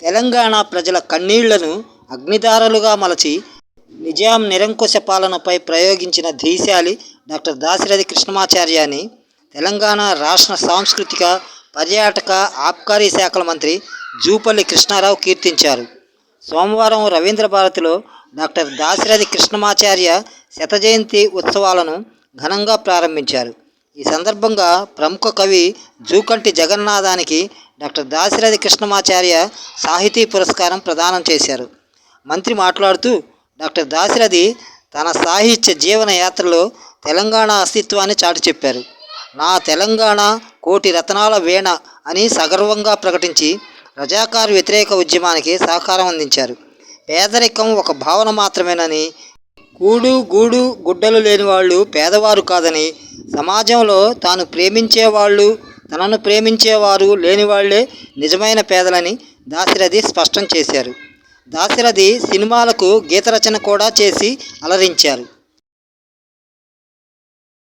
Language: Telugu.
తెలంగాణ ప్రజల కన్నీళ్ళను అగ్నిదారలుగా మలచి నిజాం నిరంకుశ పాలనపై ప్రయోగించిన ధీశాలి డాక్టర్ దాశరథి కృష్ణమాచార్య అని తెలంగాణ రాష్ట్ర సాంస్కృతిక పర్యాటక ఆబ్కారీ శాఖల మంత్రి జూపల్లి కృష్ణారావు కీర్తించారు. సోమవారం రవీంద్ర భారతిలో డాక్టర్ దాశరథి కృష్ణమాచార్య శత జయంతి ఉత్సవాలను ఘనంగా ప్రారంభించారు. ఈ సందర్భంగా ప్రముఖ కవి జూకంటి జగన్నాథానికి డాక్టర్ దాశరథి కృష్ణమాచార్య సాహితీ పురస్కారం ప్రదానం చేశారు. మంత్రి మాట్లాడుతూ డాక్టర్ దాశరథి తన సాహిత్య జీవన యాత్రలో తెలంగాణ అస్తిత్వాన్ని చాటి చెప్పారు. నా తెలంగాణ కోటి రత్నాల వీణ అని సగర్వంగా ప్రకటించి రజాకారు వ్యతిరేక ఉద్యమానికి సహకారం అందించారు. పేదరికం ఒక భావన మాత్రమేనని కూడు గూడు గుడ్డలు లేని వాళ్ళు పేదవారు కాదని సమాజంలో తాను ప్రేమించేవాళ్ళు తనను ప్రేమించేవారు లేని వాళ్ళే నిజమైన పేదలని దాశరథి స్పష్టం చేశారు. దాశరథి సినిమాలకు గీత రచన కూడా చేసి అలరించారు.